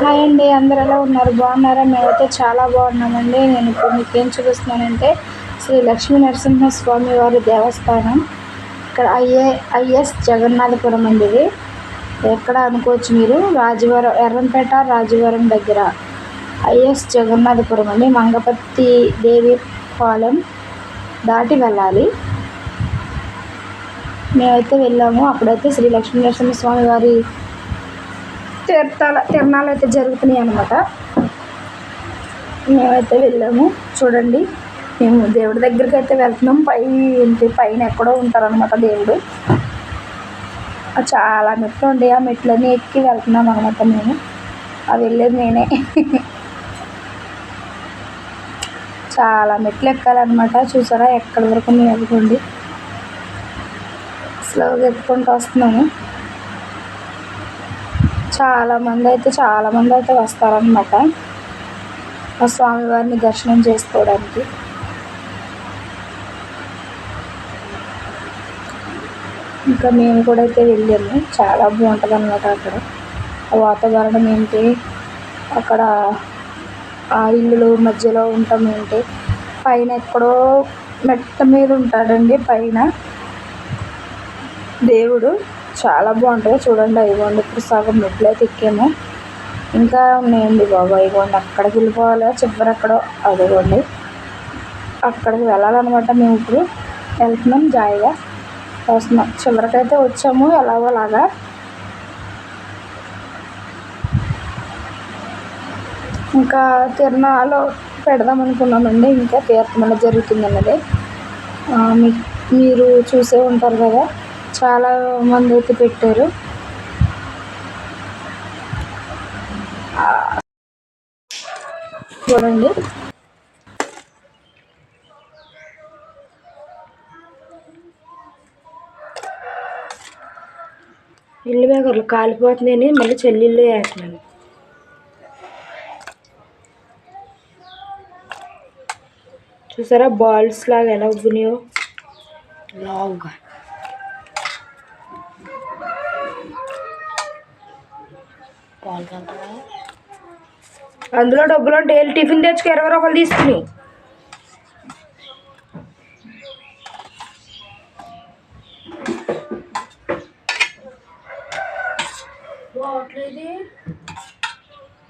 Hi అండి అందరు ఎలా ఉన్నారు? బాగున్నారా? మేమైతే చాలా బాగున్నామండి. నేను ఇప్పుడు మీకు ఏం చూపిస్తున్నానంటే శ్రీ లక్ష్మీ నరసింహస్వామి వారి దేవస్థానం. ఇక్కడ ఐఏ ఐఎస్ జగన్నాథపురం అండి ఇది. ఎక్కడ అనుకోవచ్చు మీరు? రాజవరం ఎర్రంపేట రాజవరం దగ్గర. ఐఎస్ జగన్నాథపురం అండి. మంగపత్తి దేవి పాలెం దాటి వెళ్ళాలి. మేమైతే వెళ్ళాము. అప్పుడైతే శ్రీ లక్ష్మీ నరసింహస్వామి వారి తీర్థాల తిరణాలు అయితే జరుగుతున్నాయి అన్నమాట. మేమైతే వెళ్ళాము. చూడండి మేము దేవుడి దగ్గరికి అయితే వెళ్తున్నాం. పై ఏంటి పైన ఎక్కడో ఉంటారనమాట దేవుడు. చాలా మెట్లు ఉండే ఆ మెట్లన్నీ ఎక్కి వెళ్తున్నాం అనమాట మేము. అవి వెళ్ళేది నేనే. చాలా మెట్లు ఎక్కాలన్నమాట. చూసారా ఎక్కడి వరకు మేము ఎదుగుండి. స్లోగా ఎక్కుకుంటూ వస్తున్నాము. చాలామంది అయితే చాలామంది అయితే వస్తారనమాట ఆ స్వామివారిని దర్శనం చేసుకోవడానికి. ఇంకా మేము కూడా అయితే వెళ్ళాము. చాలా బాగుంటుంది అనమాట అక్కడ. ఆ వాతావరణం ఏంటి? అక్కడ ఆ ఇల్లులు మధ్యలో ఉంటాం ఏంటి? పైన ఎక్కడో మెట్ట మీద ఉంటాడండి పైన దేవుడు. చాలా బాగుంటుంది చూడండి ఇదిగోండి ఇప్పుడు సగం మెట్లు అయితే ఎక్కాము. ఇంకా ఉన్నాయండి బాబా ఇదిగోండి అక్కడికి వెళ్ళిపోవాలి. చివరి ఎక్కడో అదిగోండి. అక్కడికి వెళ్ళాలన్నమాట మేము ఇప్పుడు. వెళ్తున్నాం జాయిగా వస్తున్నాం. చివరికైతే వచ్చాము ఎలాగో అలాగా. ఇంకా తిరునాలో పెడదాం అనుకున్నామండి ఇంకా తీర్థమల జరుగుతుంది అన్నది మీ- మీరు చూసే ఉంటారు కదా. చాలా మంది అయితే పెట్టారు. చూడండి. ఇల్లు వేగర్లు కాలిపోతున్నాయని మళ్ళీ చెల్లిళ్ళు వేస్తున్నాను చూసారా బాల్స్ లాగా ఎలా ఉబ్బినాయో లావుగా. అందులో డబ్బులు వెళ్ళి టిఫిన్ తెచ్చుకు ఇరవై రూపాయలు తీసుకుని.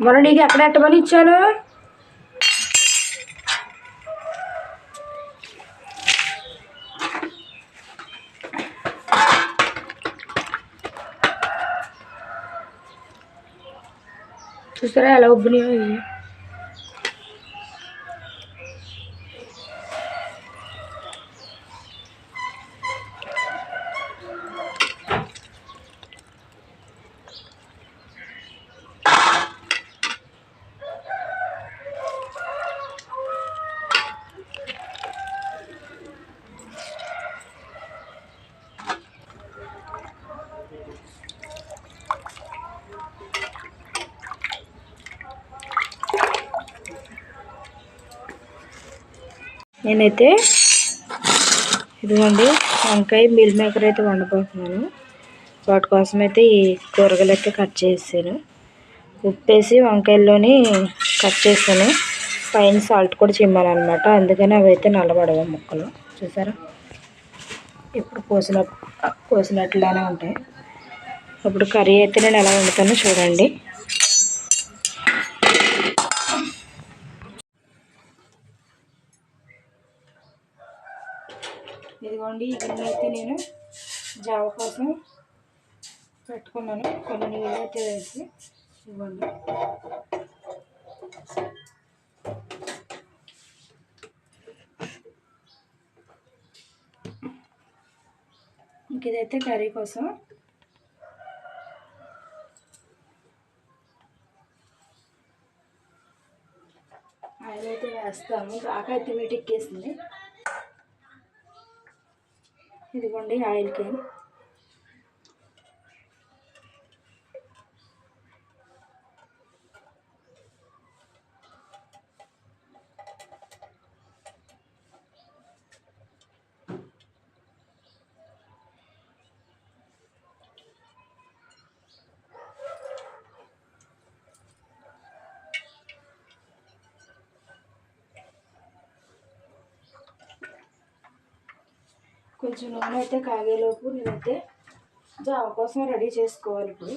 మరి నీకు ఎక్కడ ఎట్టమని ఇచ్చాను? చూసారా ఎలా ఉబ్బినాయో నేనైతే ఇదిగోండి వంకాయ మిల్ మేకర్ అయితే వండబోతున్నాను వాటి కోసం అయితే ఈ కూరగాయలు అయితే కట్ చేసాను ఉప్పేసి వంకాయల్లోని కట్ చేసాను పైన సాల్ట్ కూడా చిమ్మాలన్నమాట. అందుకని అవి అయితే నల్లబడవు ముక్కలు. చూసారా? ఇప్పుడు కోసిన కోసినట్లానే ఉంటాయి. ఇప్పుడు కర్రీ అయితే నేను ఎలా వండుతానో చూడండి. ఇదిగోండి ఇవన్నీ అయితే నేను జావ కోసం పెట్టుకున్నాను. కొన్ని నీళ్ళు అయితే వేసి ఇవ్వండి. ఇంక ఇదైతే కర్రీ కోసం ఆయిల్ అయితే వేస్తాము. బాగా అయితే వీటికేసింది ఇదిగోండి ఆయిల్ క్యాన్ కొంచెం నూనె అయితే కాగేలోపు నేనైతే జావ కోసం రెడీ చేసుకోవాలి ఇప్పుడు.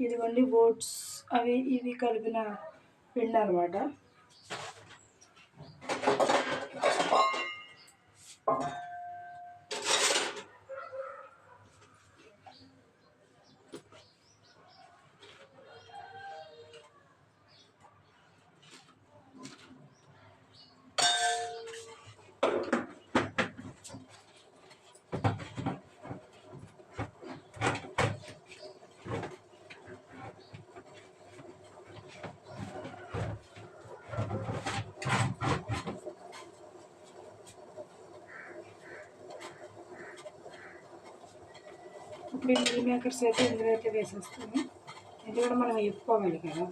ఇదిగోండి ఓట్స్. అవి ఇవి కలిపిన పిండి అనమాట ఇప్పుడు ఈ మిల్ మేకర్స్ అయితే ఇందులో అయితే వేసేస్తాము. ఇది కూడా మనం ఎక్కువ కదా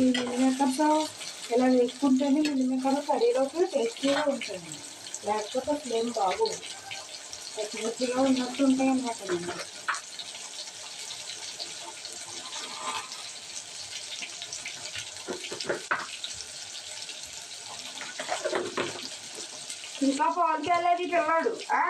ఈ మిల్ మేకర్స్ ఇలా వేసుకుంటేనే మిల్ మేకర్ కర్రీలోకి టేస్టీగా ఉంటుంది లేకపోతే ఫ్లేమ్ ఏం బాగు పచ్చిమిర్చిగా ఉన్నట్టు ఉంటాయి అన్నమాట ఇంకా పాలు వెళ్ళేది పిల్లాడు ఆ?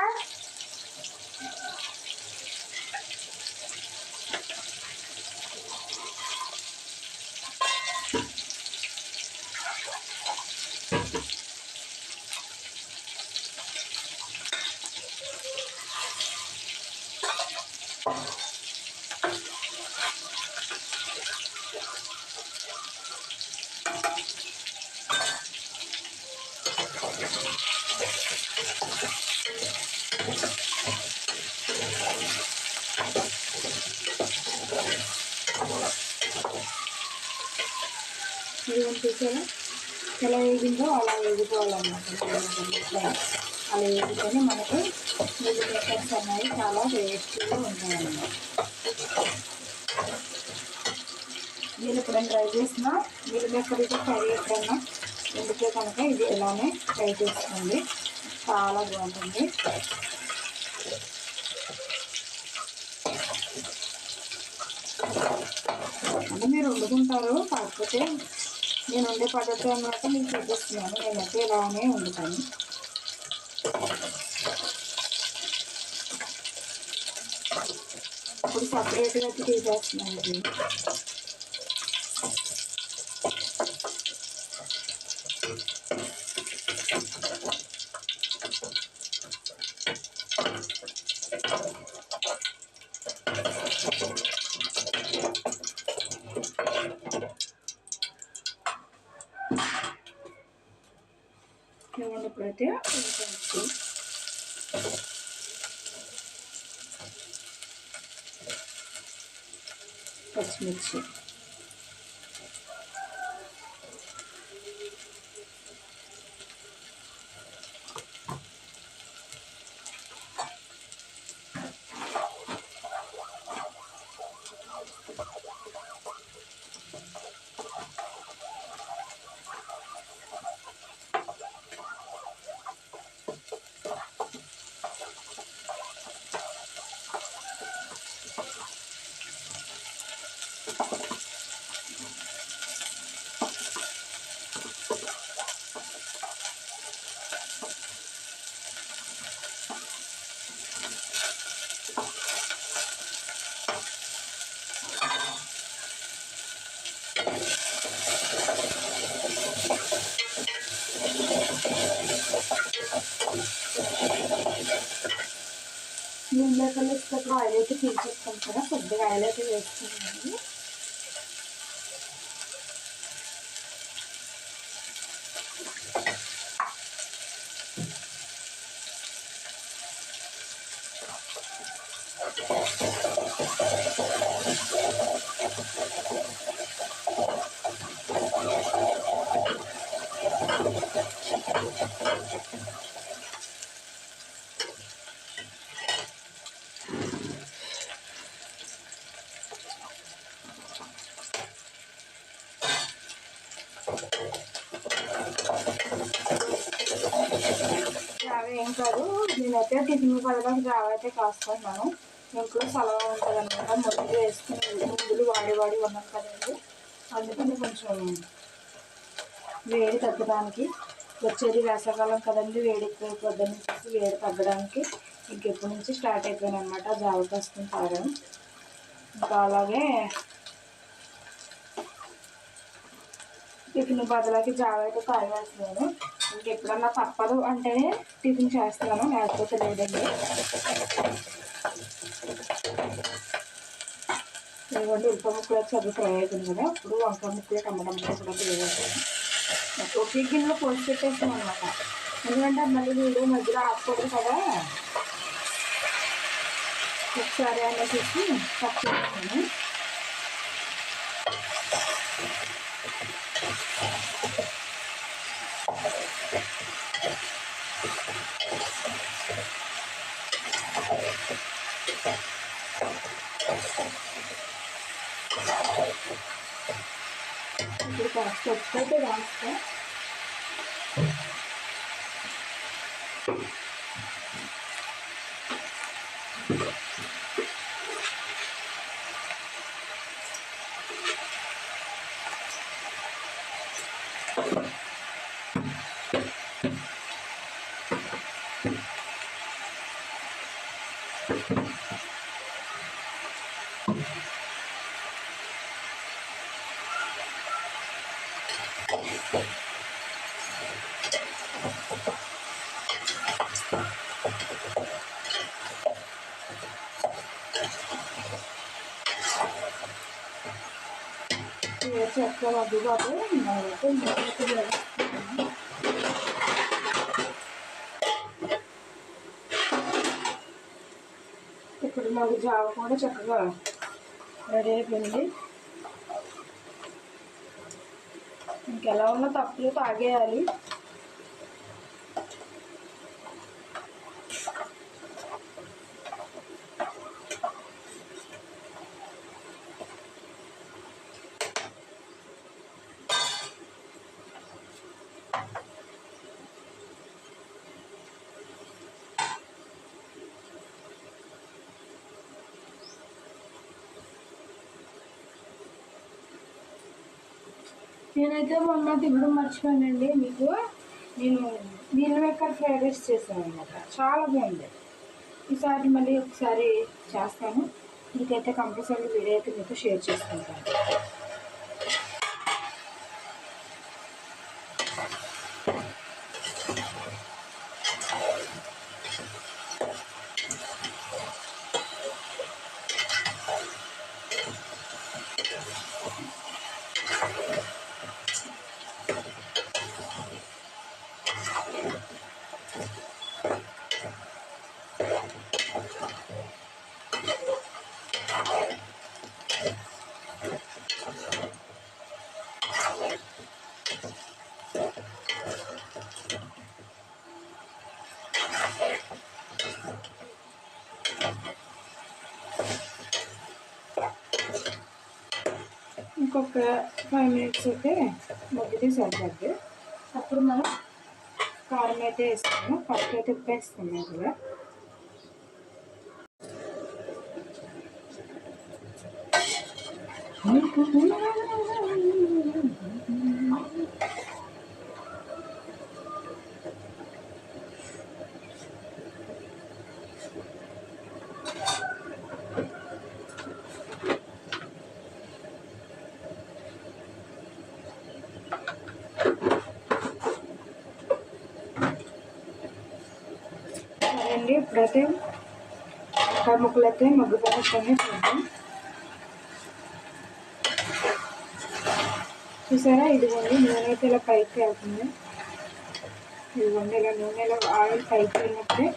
ఇది చూసారా ఎలా వేగిందో అలా వేగిపోవాలన్నమాట అలా వేగితేనే మనకు మిల్లి మేకర్స్ అనేవి చాలా టేస్టీగా ఉంటాయన్నమాట. మీరు ఎప్పుడైనా ట్రై చేసినా మిల్లి మేకర్ ఇది కర్రీ ఎప్పుడైనా ఎందుకే కనుక ఇది ఇలానే ట్రై చేసుకోండి. చాలా బాగుంటుంది. అంటే మీరు వండుకుంటారు కాకపోతే నేను ఉండే పద్ధతి అన్నమాట నేను చూపిస్తున్నాను. నేనైతే ఇలానే వండుతాను. ఇప్పుడు సపరేట్గా అయితే తీసేస్తున్నాను ఇది మేకలు ఇసుక ఆయిల్ అయితే పీల్చేస్తాం కదా కొద్దిగా ఆయిల్ అయితే వేసుకున్నాను ఏం కాదు నేనైతే టిఫిన్ పడడానికి జావ అయితే ఇంట్లో సలవా ఉంటుంది అనమాట ముందు వేసుకుని ముందులు వాడి వాడి ఉన్నాం కదండి. అందుకని కొంచెం వేడి తగ్గడానికి వచ్చేది వేసవకాలం కదండి వేడి పొద్దున్న చూసి వేడి తగ్గడానికి ఇంకెప్పటి నుంచి స్టార్ట్ అయిపోయాను అనమాట జావ కాసుకుని తాగడం. ఇంకా అలాగే టిఫిన్ బదులకి జావ అయితే తాగేస్తున్నాను ఇంకెప్పుడన్నా తప్పదు అంటేనే టిఫిన్ చేస్తున్నాను లేకపోతే లేదండి. ఎందుకంటే ఉల్లిపాయ ముక్కలు చదువు ఫ్రై అవుతుంది కదా ఇప్పుడు వంకాయ ముక్కలు టమాటా ముక్కలు కూడా వేసేసాను ఒకే గిన్నెలో పోసి పెట్టేస్తాం అనమాట ఎందుకంటే మళ్ళీ వీడియో మధ్యలో ఆపుకోదు కదా. ఒకసారి అనేసి కట్ చేస్తాను ఇప్పుడు కాస్త ఉప్పు అయితే రాస్తా చక్కగా మగ్గిపోతే మనమైతే ముక్కలు వేస్తాము. ఇప్పుడు మాకు జావ కూడా చక్కగా రెడీ అయిపోయింది. ఇంకెలా ఉన్నా తప్పులు తాగేయాలి. నేనైతే మొన్న తినడం మర్చిపోయానండి. మీకు నేను నీళ్ళ మేకర్ ఫ్రైడ్ రైస్ చేశాను అనమాట చాలా బాగుంది. ఈసారి మళ్ళీ ఒకసారి చేస్తాను. మీకైతే కంపల్సరీ వీడియో అయితే మీతో షేర్ చేసుకుంటాను. ఒక ఫైవ్ మినిట్స్ అయితే మగ్గితే సరిపోద్ది అప్పుడు మనం కారం అయితే వేస్తాము పప్పు అయితే ఉప్పు వేస్తున్నాం కదా సరే అండి ఇప్పుడైతే మిరపకాయ ముక్కలు అయితే మగ్గుపోయినట్టునే చూద్దాం చూసారా ఇదిగోండి నూనె అయితే ఇలా పైకి వెళ్తుంది ఇదిగోండి ఇలా నూనెలో ఆయిల్ పైకి వెళ్ళినప్పుడే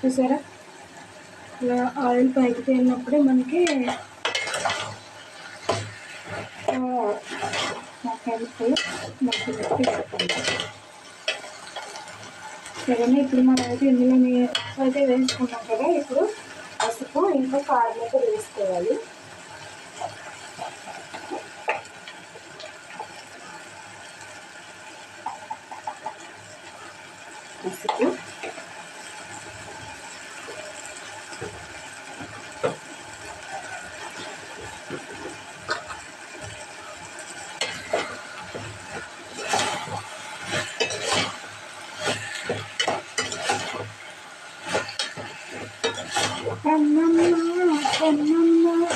చూసారా ఇలా ఆయిల్ పైకి తేలినప్పుడే మనకి ముక్కలు మగ్గినట్టు వేసుకోండి సరేనా ఇప్పుడు మనం అయితే ఇందులో అయితే వేసుకున్నాం కదా. ఇప్పుడు పసుపు ఇంకా కారం అయితే వేసుకోవాలి. పసుపు అమ్మమ్మ అమ్మమ్మ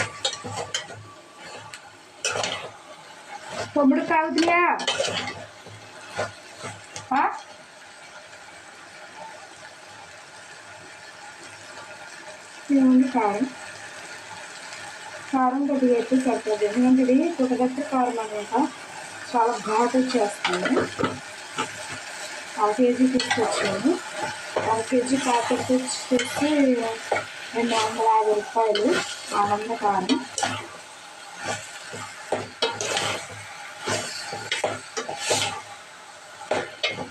తమ్ముడు కావుదియా ఇదిగోండి కారం కారం సరిపోతుంది ఎందుకంటే ఇది పుట్టదక్క కారం అనమాట చాలా ఘాటు వచ్చేస్తుంది హాఫ్ కేజీ తీసుకొచ్చాను. హాఫ్ కేజీ ప్యాకెట్ వచ్చేసి రెండు వందల యాభై రూపాయలు ఆనంద కారం.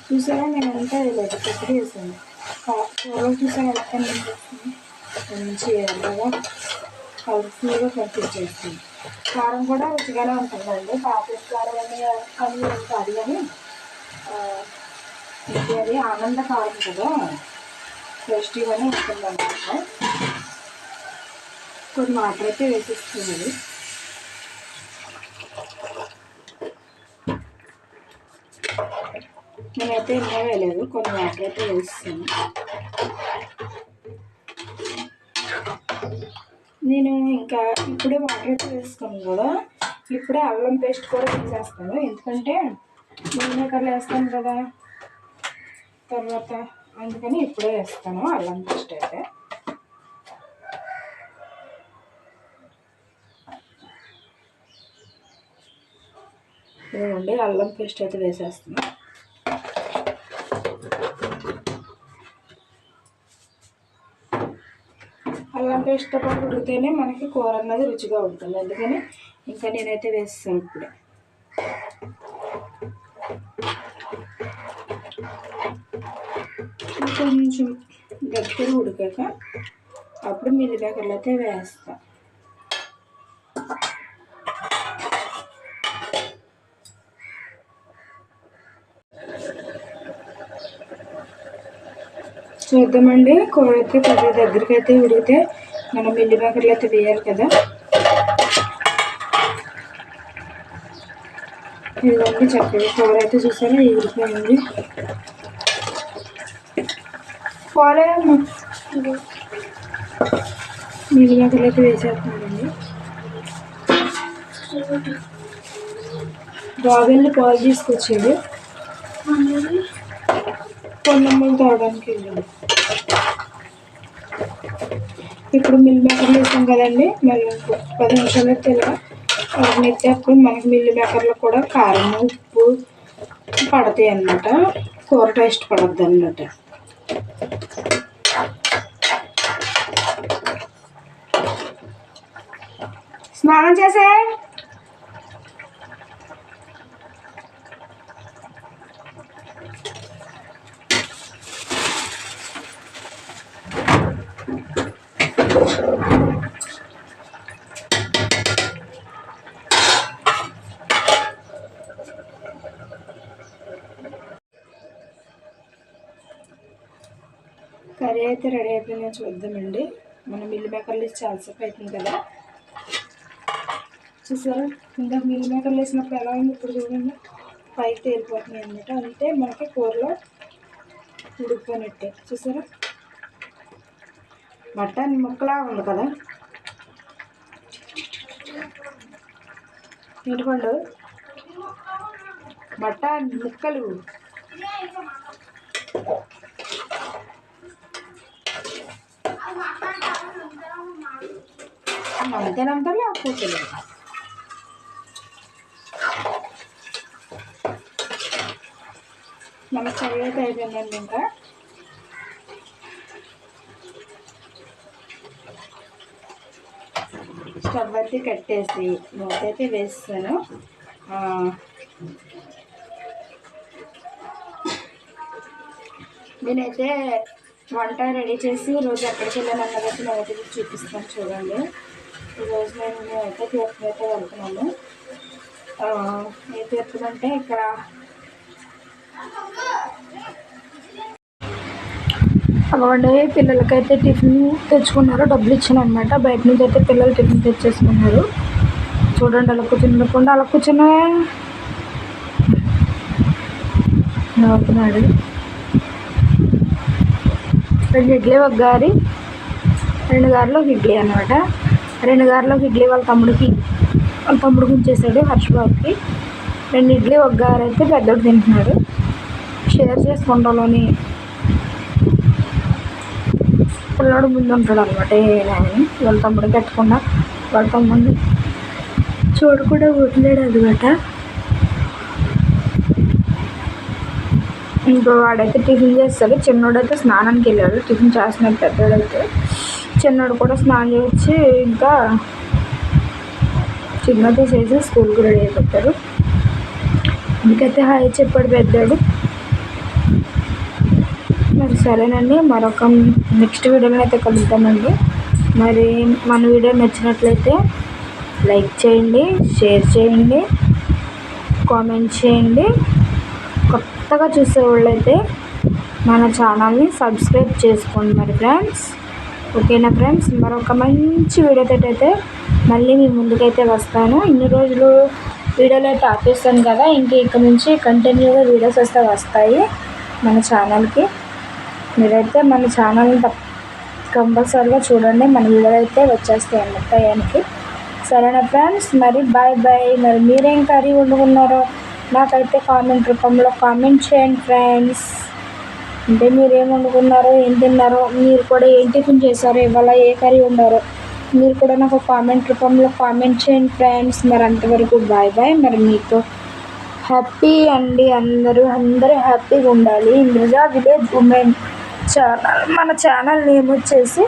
చూసారా నేను అంతా లేదు కొద్దిగా వేసాను కూరలు చూసారా ఎంత నేను మంచి కలర్ఫుల్గా కనిపించేస్తుంది. కారం కూడా రుచిగానే ఉంటుందండి. ప్యాకెట్ కారం అని అని ఉంటుంది కానీ ఇది అది ఆనంద కారం కదా. టేస్టీగానే ఉంటుందన్నమాట. కొన్ని వాటర్ అయితే వేసిస్తుంది నేనైతే ఇంకా వేయలేదు కొన్ని వాటర్ అయితే వేస్తాను నేను ఇంకా ఇప్పుడే వాటర్ అయితే కదా ఇప్పుడే అల్లం పేస్ట్ కూడా వేసేస్తాను ఎందుకంటే మేకర్లు వేస్తాను కదా తర్వాత అందుకని ఇప్పుడే వేస్తాను అల్లం పేస్ట్ అయితే. ఇదిగోండి అల్లం పేస్ట్ అయితే వేసేస్తున్నాను అల్లం ఇష్టపడి ఉడికితేనే మనకి కూర అన్నది రుచిగా ఉంటుంది. అందుకని ఇంకా నేనైతే వేస్తాను ఇప్పుడే. కొంచెం దగ్గర ఉడికాక అప్పుడు మిల్లి మేకర్లు అయితే వేస్తాను చూద్దామండి. కూర అయితే కొద్దిగా దగ్గరికి అయితే ఉడికితే మనం మిల్లి మేకర్లు అయితే వేయాలి కదా. ఇదిగోండి చక్కగా కూర అయితే చూసారా? ఉడికిపోయింది పోలేదమ్మా మిల్లి అయితే వేసేస్తున్నానండి బాబెల్ని పాలు తీసుకొచ్చాడు. పొన్నమ్మలు తాగడానికి వెళ్ళాడు. ఇప్పుడు మిల్ మేకర్లు వేసాం కదండి మళ్ళీ పది నిమిషాలు అయితే ఇలా మనకి మిల్ మేకర్లు కూడా కారం ఉప్పు పడతాయి అన్నమాట. కూర టేస్ట్ పడద్దు అన్నమాట. స్నానం చేసే కర్రీ అయితే రెడీ అయిపోయినా చూద్దామండి. మనం మిల్లి మేకర్లు వేసి చాలాసేపు అవుతుంది కదా. చూసారా? ఇందాక మిల్లి మేకర్లు వేసినప్పుడు ఎలా ఉంది ఇప్పుడు చూడండి. పైకి తేలిపోతున్నాయి అనమాట అంటే మనకి కూరలో ఉడికిపోయినట్టే. చూసారా? మటన్ ముక్కలా ఉంది కదా. ఏంటిపండు మటన్ ముక్కలు. నమ్మితే నమ్ముతారు లేకపోతే లేదు మన అయితే అయిపోయిందండి ఇంకా. స్టవ్ అయితే కట్టేసి మూత అయితే వేస్తాను నేనైతే వంట రెడీ చేసి రోజు ఎక్కడికి వెళ్ళాను అన్నదైతే నేనైతే మీకు చూపిస్తాను చూడండి. ఈరోజు నేను అయితే తీర్థం అయితే వెళ్తున్నాను ఏ తీర్థం అంటే ఇక్కడ అవ్వండి పిల్లలకైతే టిఫిన్ తెచ్చుకున్నారు డబ్బులు ఇచ్చాను అనమాట బయట నుంచి అయితే పిల్లలు టిఫిన్ తెచ్చేసుకున్నారు. చూడండి అలా కూర్చుండకుండా అలా కూర్చున్నా. నవ్వుతున్నాడు రెండు ఇడ్లీ ఒక గారి. రెండు గారిలో ఒక ఇడ్లీ అనమాట. రెండు గారెలకు ఇడ్లీ వాళ్ళ తమ్ముడికి వాళ్ళ తమ్ముడికి ఉంచేసాడు హర్షబాబుకి రెండు ఇడ్లీ ఒక గారు అయితే పెద్దోడు తింటున్నాడు. షేర్ చేసుకుంటాలోని పిల్లడు ముందు ఉంటాడు అనమాట ఏనాయని వాళ్ళ తమ్ముడు కట్టకుండా వాళ్ళ తమ్ముడిని చూడకుండా వదిలేడు అనమాట ఇంకో వాడైతే టిఫిన్ చేస్తాడు చిన్నోడైతే స్నానానికి వెళ్ళాడు టిఫిన్ చేస్తున్నాడు పెద్దోడైతే. చిన్నోడు కూడా స్నానం చేసి ఇంకా చిన్నది చేసి స్కూల్కి రెడీ అయిపోతారు. ఇంకైతే హాయ్ చెప్పాడు పెద్దాడు. మరి సరేనండి మరొక నెక్స్ట్ వీడియోలో అయితే కలుద్దామండి. మరి మన వీడియో నచ్చినట్లయితే లైక్ చేయండి షేర్ చేయండి కామెంట్ చేయండి. కొత్తగా చూసే వాళ్ళైతే మన ఛానల్ని సబ్స్క్రైబ్ చేసుకోండి మరి ఫ్రెండ్స్. ఓకేనా ఫ్రెండ్స్? మరొక మంచి వీడియోతో అయితే మళ్ళీ మీ ముందుకైతే వస్తాను. ఇన్ని రోజులు వీడియోలు అయితే ఆపేస్తాను కదా ఇంక ఇక్కడ నుంచి కంటిన్యూగా వీడియోస్ వస్తే వస్తాయి మన ఛానల్కి. మీరైతే మన ఛానల్ని తప్ప కంపల్సరీగా చూడండి. మన వీడియోలు అయితే వచ్చేస్తాయి అన్నమాట టయానికి సరేనా ఫ్రెండ్స్? మరి బాయ్ బాయ్. మరి మీరేం కర్రీ వండుకున్నారో నాకైతే కామెంట్ రూపంలో కామెంట్ చేయండి ఫ్రెండ్స్. అంటే మీరు ఏం వండుకున్నారో ఏం తిన్నారో మీరు కూడా ఏం టిఫిన్ చేశారో ఇవాళ ఏ కర్రీ ఉండారో మీరు కూడా నాకు కామెంట్ రూపంలో కామెంట్ చేయండి ఫ్రెండ్స్. మరి అంతవరకు బాయ్ బాయ్. మరి మీతో హ్యాపీ అండి అందరూ. అందరూ హ్యాపీగా ఉండాలి. ఇంద్రజా విలేజ్ ఉమెన్ ఛానల్ మన ఛానల్ నేమ్ వచ్చేసి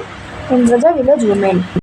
ఇంద్రజా విలేజ్ ఉమెన్.